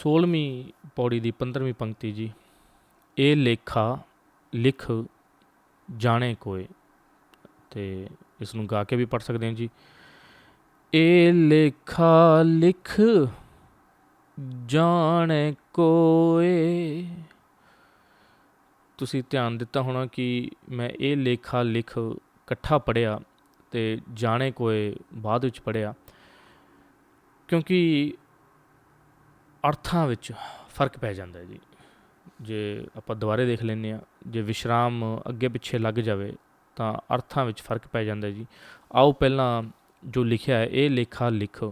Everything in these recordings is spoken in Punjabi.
16ਵੀਂ ਪੌੜੀ ਦੀ 15ਵੀਂ ਪੰਕਤੀ ਜੀ। ਇਹ ਲੇਖਾ ਲਿਖ ਜਾਣੇ ਕੋਏ। ਤੇ ਇਸ ਨੂੰ ਗਾ ਕੇ ਵੀ ਪੜ ਸਕਦੇ ਹਾਂ ਜੀ। ਇਹ ਲੇਖਾ ਲਿਖ ਜਾਣੇ ਕੋਏ। ਤੁਸੀਂ ਧਿਆਨ ਦਿੱਤਾ ਹੋਣਾ ਕਿ ਮੈਂ ਇਹ ਲੇਖਾ ਲਿਖ ਇਕੱਠਾ ਪੜਿਆ ਤੇ ਜਾਣੇ ਕੋਏ ਬਾਅਦ ਵਿੱਚ ਪੜਿਆ ਕਿਉਂਕਿ ਅਰਥਾਂ ਵਿੱਚ ਫ਼ਰਕ ਪੈ ਜਾਂਦਾ ਹੈ ਜੀ। ਜੇ ਆਪਾਂ ਦੁਬਾਰੇ ਦੇਖ ਲੈਂਦੇ ਆ ਜੇ ਵਿਸ਼ਰਾਮ ਅੱਗੇ ਪਿੱਛੇ ਲੱਗ ਜਾਵੇ ਤਾਂ ਅਰਥਾਂ ਵਿੱਚ ਫ਼ਰਕ ਪੈ ਜਾਂਦਾ ਜੀ। ਆਓ ਪਹਿਲਾਂ ਜੋ ਲਿਖਿਆ ਹੈ, ਇਹ ਲੇਖਾ ਲਿਖ,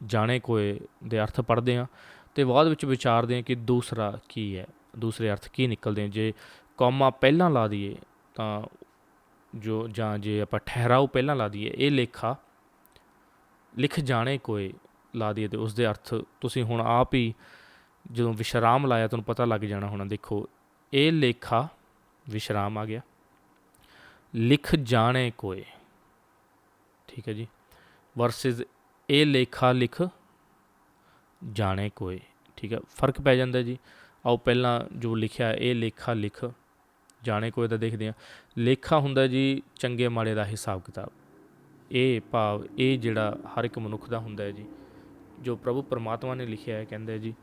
ਜਾਣੇ ਕੋਏ ਦੇ ਅਰਥ ਪੜ੍ਹਦੇ ਆ ਤੇ ਬਾਅਦ ਵਿੱਚ ਵਿਚਾਰਦੇ ਆ ਕਿ ਦੂਸਰਾ ਕੀ ਹੈ, ਦੂਸਰੇ ਅਰਥ ਕੀ ਨਿਕਲਦੇ ਜੇ ਕੌਮਾ ਪਹਿਲਾਂ ਲਾ ਦਈਏ ਤਾਂ ਜੋ ਜਾਂ ਜੇ ਆਪਾਂ ਠਹਿਰਾਓ ਪਹਿਲਾਂ ਲਾ ਦਈਏ, ਇਹ ਲੇਖਾ ਲਿਖ ਜਾਣੇ ਕੋਏ ਲਾ ਦਈਏ ਤੇ ਉਸ ਦੇ ਅਰਥ ਤੁਸੀਂ ਹੁਣ ਆਪ ਹੀ ਜਦੋਂ ਵਿਸ਼ਰਾਮ ਲਾਇਆ ਤੁਹਾਨੂੰ ਪਤਾ ਲੱਗ ਜਾਣਾ ਹੋਣਾ। ਦੇਖੋ, ਇਹ ਲੇਖਾ ਵਿਸ਼ਰਾਮ ਆ ਗਿਆ। ਲਿਖ ਜਾਣੇ ਕੋਏ। ਠੀਕ ਹੈ ਜੀ। ਵਰਸਸ ਇਹ ਲੇਖਾ ਲਿਖ ਜਾਣੇ ਕੋਏ। ਠੀਕ ਹੈ। ਫ਼ਰਕ ਪੈ ਜਾਂਦਾ ਜੀ। ਆਓ ਪਹਿਲਾਂ ਜੋ ਲਿਖਿਆ ਇਹ ਲੇਖਾ ਲਿਖ ਜਾਣੇ ਕੋਏ ਦਾ ਦੇਖਦੇ ਹਾਂ। ਲੇਖਾ ਹੁੰਦਾ ਜੀ ਚੰਗੇ ਮਾੜੇ ਦਾ ਹਿਸਾਬ ਕਿਤਾਬ। ਇਹ ਭਾਵ, ਇਹ ਜਿਹੜਾ ਹਰ ਇੱਕ ਮਨੁੱਖ ਦਾ ਹੁੰਦਾ ਹੈ ਜੀ। ਜੋ ਪ੍ਰਭੂ ਪਰਮਾਤਮਾ ਨੇ ਲਿਖਿਆ ਹੈ, ਕਹਿੰਦੇ ਜੀ,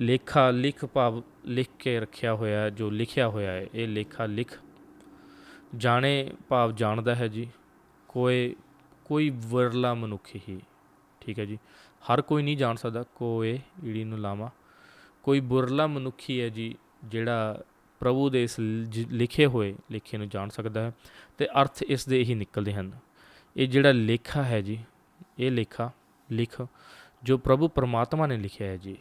ਲੇਖਾ ਲਿਖ ਭਾਵ ਲਿਖ ਕੇ ਰੱਖਿਆ ਹੋਇਆ ਜੋ ਲਿਖਿਆ ਹੋਇਆ ਹੈ, ਇਹ ਲੇਖਾ ਲਿਖ। ਜਾਣੇ ਭਾਵ ਜਾਣਦਾ ਹੈ ਜੀ ਕੋਈ ਕੋਈ ਵਿਰਲਾ ਮਨੁੱਖ ਹੀ। ਠੀਕ ਹੈ ਜੀ, ਹਰ ਕੋਈ ਨਹੀਂ ਜਾਣ ਸਕਦਾ, ਕੋਏ ਈੜੀ ਨੂੰ ਲਾਵਾਂ। ਕੋਈ ਬੁਰਲਾ ਮਨੁੱਖੀ ਹੈ ਜੀ, ਜਿਹੜਾ ਪ੍ਰਭੂ ਦੇ ਇਸ ਲਿਖੇ ਹੋਏ ਲਿਖੇ ਨੂੰ ਜਾਣ ਸਕਦਾ ਹੈ, ਤੇ ਅਰਥ ਇਸ ਦੇ ਹੀ ਨਿਕਲਦੇ ਹਨ। ਇਹ ਜਿਹੜਾ ਲੇਖਾ ਹੈ ਜੀ, ਇਹ ਲੇਖਾ ਲਿਖ ਜੋ ਪ੍ਰਭੂ ਪਰਮਾਤਮਾ ਨੇ ਲਿਖਿਆ ਹੈ ਜੀ।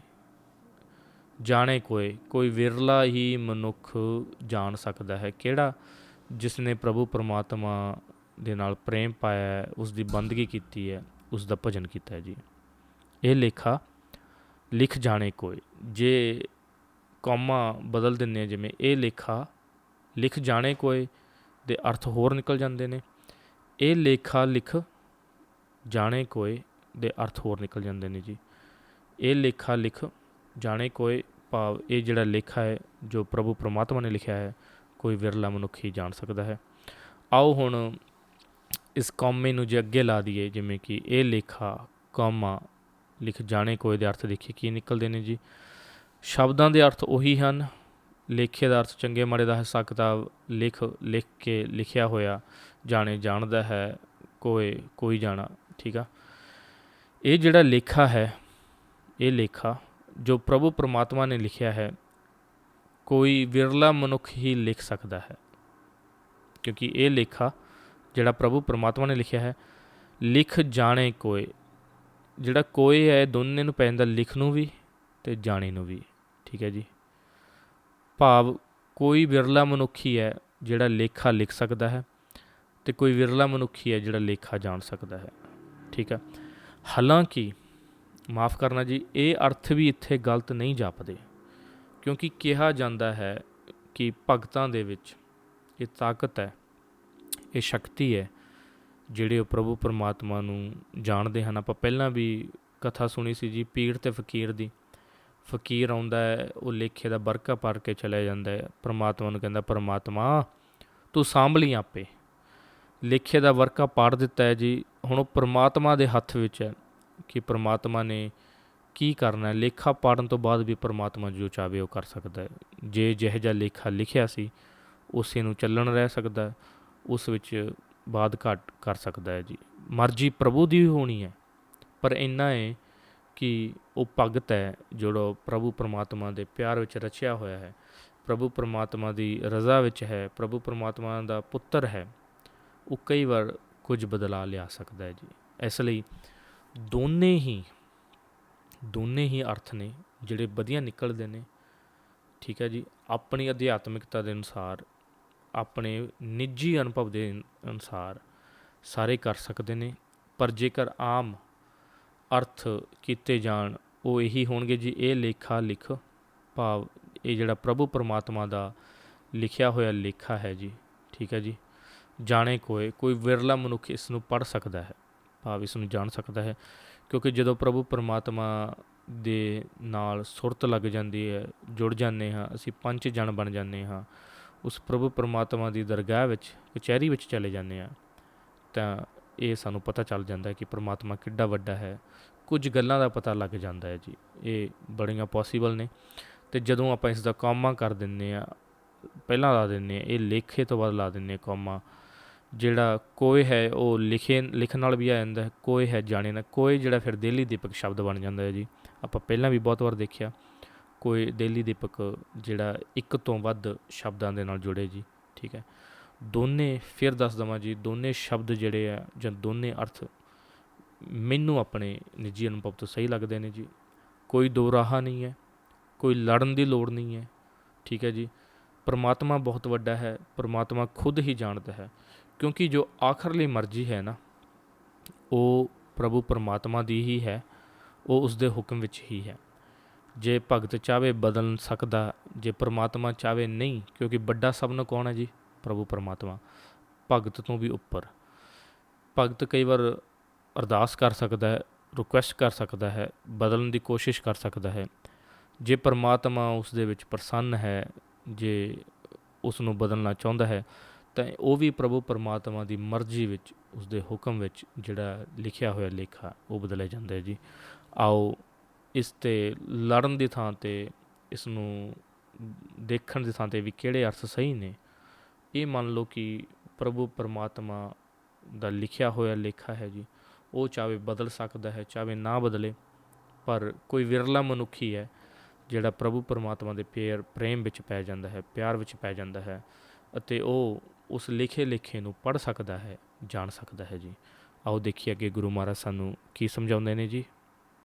ਜਾਣੇ ਕੋਏ, ਕੋਈ ਵਿਰਲਾ ਹੀ ਮਨੁੱਖ ਜਾਣ ਸਕਦਾ ਹੈ। ਕਿਹੜਾ ਜਿਸ ਨੇ ਪ੍ਰਭੂ ਪਰਮਾਤਮਾ ਦੇ ਨਾਲ ਪ੍ਰੇਮ ਪਾਇਆ ਹੈ, ਉਸ ਦੀ ਬੰਦਗੀ ਕੀਤੀ ਹੈ, ਉਸ ਦਾ ਭਜਨ ਕੀਤਾ ਹੈ ਜੀ। ਇਹ ਲੇਖਾ ਲਿਖ ਜਾਣੇ ਕੋਏ। ਜੇ ਕੌਮਾ ਬਦਲ ਦਿੰਨੇ ਆ, ਜਿਵੇਂ ਇਹ ਲੇਖਾ ਲਿਖ ਜਾਣੇ ਕੋਏ ਦੇ ਅਰਥ ਹੋਰ ਨਿਕਲ ਜਾਂਦੇ ਨੇ। ਇਹ ਲੇਖਾ ਲਿਖ ਜਾਣੇ ਕੋਏ ਦੇ ਅਰਥ ਹੋਰ ਨਿਕਲ ਜਾਂਦੇ ਨੇ ਜੀ। ਇਹ ਲੇਖਾ ਲਿਖ, ਜਾਣੇ ਕੋਏ ਭਾਵ ਇਹ ਜਿਹੜਾ ਲੇਖਾ ਹੈ, ਜੋ ਪ੍ਰਭੂ ਪਰਮਾਤਮਾ ਨੇ ਲਿਖਿਆ ਹੈ, ਕੋਈ ਵਿਰਲਾ ਮਨੁੱਖ ਹੀ ਜਾਣ ਸਕਦਾ ਹੈ। ਆਓ ਹੁਣ ਇਸ ਕੌਮੇ ਨੂੰ ਜੇ ਅੱਗੇ ਲਾ ਦਈਏ, ਜਿਵੇਂ ਕਿ ਇਹ ਲੇਖਾ, ਕੌਮਾ, ਲਿਖ ਜਾਣੇ ਕੋਈ ਦੇ ਅਰਥ ਦੇਖੀਏ ਕੀ ਨਿਕਲਦੇ ਨੇ ਜੀ। ਸ਼ਬਦਾਂ ਦੇ ਅਰਥ ਉਹੀ ਹਨ, ਲੇਖੇ ਦਾ ਅਰਥ ਚੰਗੇ ਮਾੜੇ ਦਾ ਹਿੱਸਾ ਕਿਤਾਬ ਲਿਖ ਲਿਖ ਕੇ ਲਿਖਿਆ ਹੋਇਆ, ਜਾਣੇ ਜਾਣਦਾ ਹੈ ਕੋਈ ਕੋਈ ਜਾਣਾ, ਠੀਕ ਆ? ਇਹ ਜਿਹੜਾ ਲੇਖਾ ਹੈ, ਇਹ ਲੇਖਾ ਜੋ ਪ੍ਰਭੂ ਪਰਮਾਤਮਾ ਨੇ ਲਿਖਿਆ ਹੈ, ਕੋਈ ਵਿਰਲਾ ਮਨੁੱਖ ਹੀ ਲਿਖ ਸਕਦਾ ਹੈ। ਕਿਉਂਕਿ ਇਹ ਲੇਖਾ ਜਿਹੜਾ ਪ੍ਰਭੂ ਪਰਮਾਤਮਾ ਨੇ ਲਿਖਿਆ ਹੈ, ਲਿਖ ਜਾਣੇ ਕੋਏ। ਜਿਹੜਾ ਕੋਏ ਹੈ ਦੋਨੇ ਨੂੰ ਪੈ ਜਾਂਦਾ ਲਿਖ ਨੂੰ ਵੀ ਤੇ ਜਾਣੇ ਨੂੰ ਵੀ। ਠੀਕ ਹੈ ਜੀ? ਭਾਵ ਕੋਈ ਵਿਰਲਾ ਮਨੁੱਖੀ ਹੈ ਜਿਹੜਾ ਲੇਖਾ ਲਿਖ ਸਕਦਾ ਹੈ ਤੇ ਕੋਈ ਵਿਰਲਾ ਮਨੁੱਖੀ ਹੈ ਜਿਹੜਾ ਲੇਖਾ ਜਾਣ ਸਕਦਾ ਹੈ। ਠੀਕ ਹੈ? ਹਾਲਾਂਕਿ, ਮਾਫ ਕਰਨਾ ਜੀ, ਇਹ ਅਰਥ ਵੀ ਇੱਥੇ ਗਲਤ ਨਹੀਂ ਜਾਪਦੇ, ਕਿਉਂਕਿ ਕਿਹਾ ਜਾਂਦਾ ਹੈ ਕਿ ਭਗਤਾਂ ਦੇ ਵਿੱਚ ਇਹ ਤਾਕਤ ਹੈ, ਇਹ ਸ਼ਕਤੀ ਹੈ, ਜਿਹੜੇ ਉਹ ਪ੍ਰਭੂ ਪਰਮਾਤਮਾ ਨੂੰ ਜਾਣਦੇ ਹਨ। ਆਪਾਂ ਪਹਿਲਾਂ ਵੀ ਕਥਾ ਸੁਣੀ ਸੀ ਜੀ, ਪੀਰ ਤੇ ਫਕੀਰ ਦੀ। ਫਕੀਰ ਆਉਂਦਾ ਹੈ, ਉਹ ਲੇਖੇ ਦਾ ਬਰਕਾ ਭਰ ਕੇ ਚਲਾ ਜਾਂਦਾ ਹੈ। ਪਰਮਾਤਮਾ ਨੂੰ ਕਹਿੰਦਾ, ਪਰਮਾਤਮਾ, ਤੂੰ ਸਾਂਭ ਲਈ ਆਪੇ। ਲੇਖੇ ਦਾ ਵਰਕਾ ਪਾੜ ਦਿੱਤਾ ਹੈ ਜੀ। ਹੁਣ ਉਹ ਪਰਮਾਤਮਾ ਦੇ ਹੱਥ ਵਿੱਚ ਹੈ ਕਿ ਪਰਮਾਤਮਾ ਨੇ ਕੀ ਕਰਨਾ ਹੈ। ਲੇਖਾ ਪਾੜਨ ਤੋਂ ਬਾਅਦ ਵੀ ਪਰਮਾਤਮਾ ਜੋ ਚਾਵੇ ਉਹ ਕਰ ਸਕਦਾ ਹੈ। ਜੇ ਜਿਹੋ ਜਿਹਾ ਲੇਖਾ ਲਿਖਿਆ ਸੀ, ਉਸੇ ਨੂੰ ਚੱਲਣ ਰਹਿ ਸਕਦਾ ਉਸ ਵਿੱਚ ਬਾਦ ਘਟ ਕਰ ਸਕਦਾ ਹੈ ਜੀ। ਮਰਜ਼ੀ ਪ੍ਰਭੂ ਦੀ ਹੋਣੀ ਹੈ, ਪਰ ਇੰਨਾ ਹੈ ਕਿ ਉਹ ਭਗਤ ਹੈ, ਜਿਹੜਾ ਪ੍ਰਭੂ ਪਰਮਾਤਮਾ ਦੇ ਪਿਆਰ ਵਿੱਚ ਰਚਿਆ ਹੋਇਆ ਹੈ। ਪ੍ਰਭੂ ਪਰਮਾਤਮਾ ਦੀ ਰਜ਼ਾ ਵਿੱਚ ਹੈ, ਪ੍ਰਭੂ ਪਰਮਾਤਮਾ ਦਾ ਪੁੱਤਰ ਹੈ। ਉਹ ਕਈ ਵਾਰ ਕੁਝ ਬਦਲਾ ਲਿਆ ਸਕਦਾ ਹੈ ਜੀ। ਇਸ ਲਈ ਦੋਨੇ ਹੀ ਦੋਨੇ ਹੀ ਅਰਥ ਨੇ ਜਿਹੜੇ ਵਧੀਆ ਨਿਕਲਦੇ ਨੇ। ਠੀਕ ਹੈ ਜੀ, ਆਪਣੀ ਅਧਿਆਤਮਿਕਤਾ ਦੇ ਅਨੁਸਾਰ, ਆਪਣੇ ਨਿੱਜੀ ਅਨੁਭਵ ਦੇ ਅਨੁਸਾਰ ਸਾਰੇ ਕਰ ਸਕਦੇ ਨੇ, ਪਰ ਜੇਕਰ ਆਮ ਅਰਥ ਕੀਤੇ ਜਾਣ, ਉਹ ਇਹੀ ਹੋਣਗੇ ਜੀ, ਇਹ ਲੇਖਾ ਲਿਖ, ਭਾਵ ਇਹ ਜਿਹੜਾ ਪ੍ਰਭੂ ਪਰਮਾਤਮਾ ਦਾ ਲਿਖਿਆ ਹੋਇਆ ਲੇਖਾ ਹੈ ਜੀ। ਠੀਕ ਹੈ ਜੀ। ਜਾਣੇ ਕੋਏ, ਕੋਈ ਵਿਰਲਾ ਮਨੁੱਖ ਇਸ ਨੂੰ ਪੜ੍ਹ ਸਕਦਾ ਹੈ, ਭਾਵ ਇਸ ਨੂੰ ਜਾਣ ਸਕਦਾ ਹੈ, ਕਿਉਂਕਿ ਜਦੋਂ ਪ੍ਰਭੂ ਪਰਮਾਤਮਾ ਦੇ ਨਾਲ ਸੁਰਤ ਲੱਗ ਜਾਂਦੀ ਹੈ, ਜੁੜ ਜਾਂਦੇ ਹਾਂ, ਅਸੀਂ ਪੰਜ ਜਣ ਬਣ ਜਾਂਦੇ ਹਾਂ, ਉਸ ਪ੍ਰਭੂ ਪਰਮਾਤਮਾ ਦੀ ਦਰਗਾਹ ਵਿੱਚ, ਕਚਹਿਰੀ ਵਿੱਚ ਚਲੇ ਜਾਂਦੇ ਹਾਂ, ਤਾਂ ਇਹ ਸਾਨੂੰ ਪਤਾ ਚੱਲ ਜਾਂਦਾ ਹੈ ਕਿ ਪਰਮਾਤਮਾ ਕਿੱਡਾ ਵੱਡਾ ਹੈ, ਕੁਝ ਗੱਲਾਂ ਦਾ ਪਤਾ ਲੱਗ ਜਾਂਦਾ ਹੈ ਜੀ, ਇਹ ਬੜੀਆਂ ਪੋਸੀਬਲ ਨੇ, ਤੇ ਜਦੋਂ ਆਪਾਂ ਇਸ ਦਾ ਕੌਮਾ ਕਰ ਦਿੰਦੇ ਆ ਪਹਿਲਾਂ ਲਾ ਦਿੰਦੇ ਆ ਇਹ ਲੇਖੇ ਤੋਂ ਬਾਅਦ ਲਾ ਦਿੰਦੇ ਆ ਕੌਮਾ ਜਿਹੜਾ ਕੋਏ ਹੈ, ਉਹ ਲਿਖੇ, ਲਿਖਣ ਨਾਲ ਵੀ ਆ ਜਾਂਦਾ ਹੈ ਕੋਏ ਹੈ ਜਾਣੇ ਨਾ ਕੋਏ ਜਿਹੜਾ ਫਿਰ ਦੇਲੀ ਦੀਪਕ ਸ਼ਬਦ ਬਣ ਜਾਂਦਾ ਹੈ ਜੀ। ਆਪਾਂ ਪਹਿਲਾਂ ਵੀ ਬਹੁਤ ਵਾਰ ਦੇਖਿਆ, ਕੋਈ ਦੇਲੀ ਦੀਪਕ ਜਿਹੜਾ ਇੱਕ ਤੋਂ ਵੱਧ ਸ਼ਬਦਾਂ ਦੇ ਨਾਲ ਜੁੜੇ ਜੀ, ਠੀਕ ਹੈ। ਦੋਨੇ, ਫਿਰ ਦੱਸ ਦਵਾਂ ਜੀ, ਦੋਨੇ ਸ਼ਬਦ ਜਿਹੜੇ ਆ ਜਾਂ ਦੋਨੇ ਅਰਥ ਮੈਨੂੰ ਆਪਣੇ ਨਿੱਜੀ ਅਨੁਭਵ ਤੋਂ ਸਹੀ ਲੱਗਦੇ ਨੇ ਜੀ। ਕੋਈ ਦੋ ਰਾਹ ਨਹੀਂ ਹੈ, ਕੋਈ ਲੜਨ ਦੀ ਲੋੜ ਨਹੀਂ ਹੈ, ਠੀਕ ਹੈ ਜੀ। ਪਰਮਾਤਮਾ ਬਹੁਤ ਵੱਡਾ ਹੈ, ਪਰਮਾਤਮਾ ਖੁਦ ਹੀ ਜਾਣਦਾ ਹੈ। ਕਿਉਂਕਿ ਜੋ ਆਖਰਲੀ ਮਰਜ਼ੀ ਹੈ ਨਾ, ਉਹ ਪ੍ਰਭੂ ਪਰਮਾਤਮਾ ਦੀ ਹੀ ਹੈ, ਉਹ ਉਸ ਦੇ ਹੁਕਮ ਵਿੱਚ ਹੀ ਹੈ। ਜੇ ਭਗਤ ਚਾਵੇ ਬਦਲ ਸਕਦਾ, ਜੇ ਪਰਮਾਤਮਾ ਚਾਵੇ ਨਹੀਂ, ਕਿਉਂਕਿ ਵੱਡਾ ਸਭ ਨੂੰ ਕੌਣ ਹੈ ਜੀ? ਪ੍ਰਭੂ ਪਰਮਾਤਮਾ। ਭਗਤ ਤੋਂ ਵੀ ਉੱਪਰ। ਭਗਤ ਕਈ ਵਾਰ ਅਰਦਾਸ ਕਰ ਸਕਦਾ ਹੈ ਰਿਕੁਐਸਟ ਕਰ ਸਕਦਾ ਹੈ, ਬਦਲਣ ਦੀ ਕੋਸ਼ਿਸ਼ ਕਰ ਸਕਦਾ ਹੈ। ਜੇ ਪਰਮਾਤਮਾ ਉਸ ਦੇ ਵਿੱਚ ਪ੍ਰਸੰਨ ਹੈ, ਜੇ ਉਸ ਨੂੰ ਬਦਲਣਾ ਚਾਹੁੰਦਾ ਹੈ ਤਾਂ ਉਹ ਵੀ ਪ੍ਰਭੂ ਪਰਮਾਤਮਾ ਦੀ ਮਰਜ਼ੀ ਵਿੱਚ ਉਸ ਦੇ ਹੁਕਮ ਵਿੱਚ ਜਿਹੜਾ ਲਿਖਿਆ ਹੋਇਆ ਲੇਖਾ, ਉਹ ਬਦਲਿਆ ਜਾਂਦਾ ਹੈ ਜੀ। ਆਓ ਇਸ ਤੇ ਲੜਨ ਦੀ ਥਾਂ ਤੇ ਇਸ ਨੂੰ ਦੇਖਣ ਦੀ ਥਾਂ ਤੇ ਵੀ ਕਿਹੜੇ ਅਰਥ ਸਹੀ ਨੇ, ਇਹ ਮੰਨ ਲਓ ਕਿ ਪ੍ਰਭੂ ਪਰਮਾਤਮਾ ਦਾ ਲਿਖਿਆ ਹੋਇਆ ਲੇਖਾ ਹੈ ਜੀ। ਉਹ ਚਾਹੇ ਬਦਲ ਸਕਦਾ ਹੈ, ਚਾਹੇ ਨਾ ਬਦਲੇ, ਪਰ ਕੋਈ ਵਿਰਲਾ ਮਨੁੱਖੀ ਹੈ, ਜਿਹੜਾ ਪ੍ਰਭੂ ਪਰਮਾਤਮਾ ਦੇ ਪਿਆਰ ਪ੍ਰੇਮ ਵਿੱਚ ਪੈ ਜਾਂਦਾ ਹੈ, ਪਿਆਰ ਵਿੱਚ ਪੈ ਜਾਂਦਾ ਹੈ, ਅਤੇ ਉਹ ਉਸ ਲਿਖੇ ਲਿਖੇ ਨੂੰ ਪੜ੍ਹ ਸਕਦਾ ਹੈ, ਜਾਣ ਸਕਦਾ ਹੈ ਜੀ। ਆਓ ਦੇਖੀਏ ਅੱਗੇ ਗੁਰੂ ਮਹਾਰਾਜ ਸਾਨੂੰ ਕੀ ਸਮਝਾਉਂਦੇ ਨੇ ਜੀ।